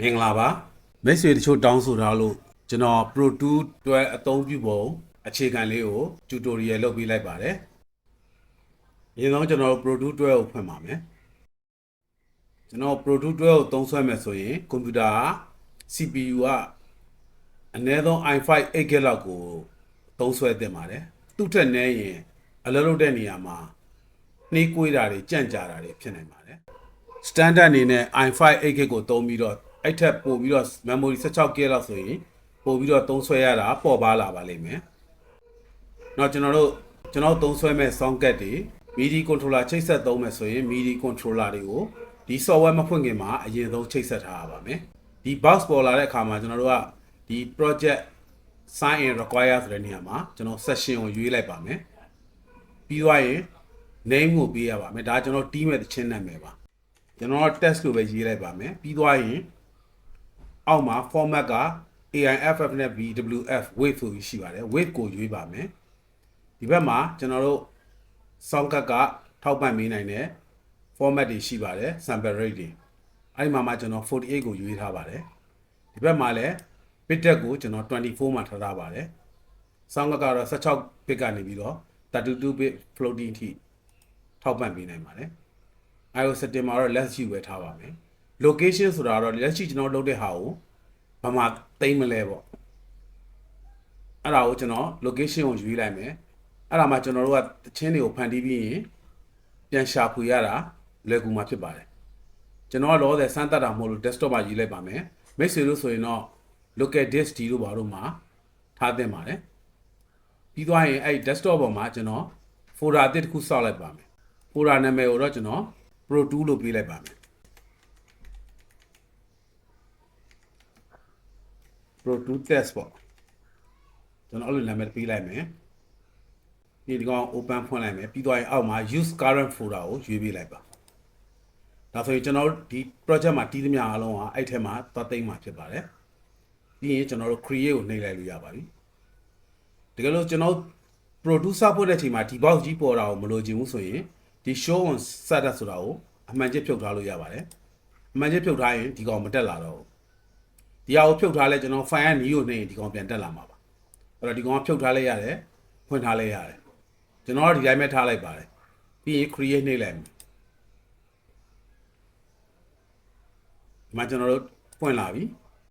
မင်္ဂလာပါမိတ်ဆွေတချို့တောင်းဆိုထားလို့ကျွန်တော် Pro 2တွဲအသုံးပြုပုံအခြေခံလေးကို tutorial လုပ်ပေးလိုက်ပါတယ်အရင်ဆုံးကျွန်တော်တို့ Pro 2တွဲကိုဖွင့်ပါမယ်ကျွန်တော် Pro 2တွဲကိုသုံးစွဲမယ်ဆိုရင်ကွန်ပျူတာက CPU ကအနည်းဆုံး i5 8GB လောက်ကိုသုံးစွဲသင့်ပါတယ်သူ့ထက်နည်းရင်အလုပ်လုပ်တဲ့နေရာမှာနှေးကွေးတာတွေကြန့်ကြာတာတွေဖြစ်နိုင်ပါတယ် standard အနေနဲ့ i5 8GB ကိုသုံးပြီးတော့ အဲ့ထက်ပိုပြီးတော့ memory 16GB လောက်ဆိုရင်ပိုပြီးတော့သုံးဆွဲရတာပေါ်ပါလာပါလိမ့်မယ်။နောက်ကျွန်တော်တို့ကျွန်တော်သုံးဆွဲမဲ့ socket တွေ MIDI controller ချိတ်ဆက်သုံးမယ်ဆိုရင် MIDI controller တွေကိုဒီ software မဖွင့်ခင်မှာအရင်ဆုံးချိတ်ဆက်ထားရပါမယ်။ဒီ box ပေါ်လာတဲ့အခါမှာကျွန်တော်တို့ကဒီ project sign in require ဆိုတဲ့နေရာမှာကျွန်တော် session ကိုရွေးလိုက်ပါမယ်။ပြီးသွားရင် name ကိုပေးရပါမယ်။ဒါကျွန်တော် team ရဲ့တခြင်းနာမည်ပါ။ကျွန်တော် test လို့ပဲရေးလိုက်ပါမယ်ပြီးသွားရင် အောက်မှာ format က AIFF နဲ့ BWF wave ဆိုပြီးရှိပါတယ် wave ကိုရွေးပါမယ်ဒီဘက်မှာကျွန်တော်တို့ sound card ကထောက်ပံ့ပေးနိုင်တဲ့ format တွေရှိပါတယ် sample rate တွေအဲ့ဒီမှာမှကျွန်တော်48ကိုရွေးထားပါတယ်ဒီဘက်မှာလည်း bit depth ကိုကျွန်တော်24မှာထားထားပါတယ် sound card ကတော့16 bit ကနေပြီးတော့32 bit floating အထိထောက်ပံ့ပေးနိုင်ပါတယ် iOS setting မှာတော့ let's ယူပဲထားပါမယ် location ဆိုတာတော့လက်ရှိကျွန်တော်လုပ်တဲ့ဟာကိုဘာမှသိမ့်မလဲပေါ့အဲ့ဒါကိုကျွန်တော် location ကိုယူလိုက်မယ်အဲ့ဒါမှကျွန်တော်တို့ကတချင်းတွေကိုဖန်တီးပြီးရင်ပြန်ရှာဖွေရတာလွယ်ကူမှာဖြစ်ပါတယ်ကျွန်တော်ကလောဆယ်စမ်းသပ်တာမဟုတ်လို့ desktop မှာယူလိုက်ပါမယ်မိတ်ဆွေတို့ဆိုရင်တော့ local disk D တို့ဘာတို့မှာထားသင့်ပါတယ်ပြီးသွားရင်အဲ့ desktop ပေါ်မှာကျွန်တော် folder အသစ်တစ်ခုစောက်လိုက်ပါမယ် folder နာမည်ကိုတော့ကျွန်တော် pro 2 လို့ပေးလိုက်ပါမယ် pro 2 test ပေါ့ကျွန်တော်အဲ့လိုနာမည်ပေးလိုက်မယ်ဒီဒီကောင် open ဖွင့်လိုက်မယ်ပြီးသွားရင်အောက်မှာ use current folder ကိုရွေးပေးလိုက်ပါဒါဆိုရင်ကျွန်တော်တို့ဒီ project မှာတီးသမျှအားလုံးကအဲ့ထဲမှာသွားသိမ်းမှာဖြစ်ပါတယ်ပြီးရင်ကျွန်တော်တို့ create ကိုနှိပ်လိုက်လို့ရပါပြီတကယ်လို့ကျွန်တော် producer ဖို့တဲ့အချိန်မှာဒီ box ကြီးပေါ်တာကိုမလိုချင်ဘူးဆိုရင်ဒီ show on setup ဆိုတာကိုအမှန်ချင်းဖြုတ်ထားလို့ရပါတယ်အမှန်ချင်းဖြုတ်ထားရင်ဒီကောင်မတက်လာတော့ဘူး ဒီဟာကိုဖြုတ်ထားလဲကျွန်တော် file ကနီးကိုနှိပ်ရင်ဒီကောင်ပြန်တက်လာမှာပါအဲ့တော့ဒီကောင်ကဖြုတ်ထားလဲရတယ်ဖွင့်ထားလဲရတယ်ကျွန်တော်ကဒီတိုင်းပဲထားလိုက်ပါတယ်ပြီးရင် create နှိပ်လိုက်မယ်ဒီမှာကျွန်တော်တို့ဖွင့်လာပြီ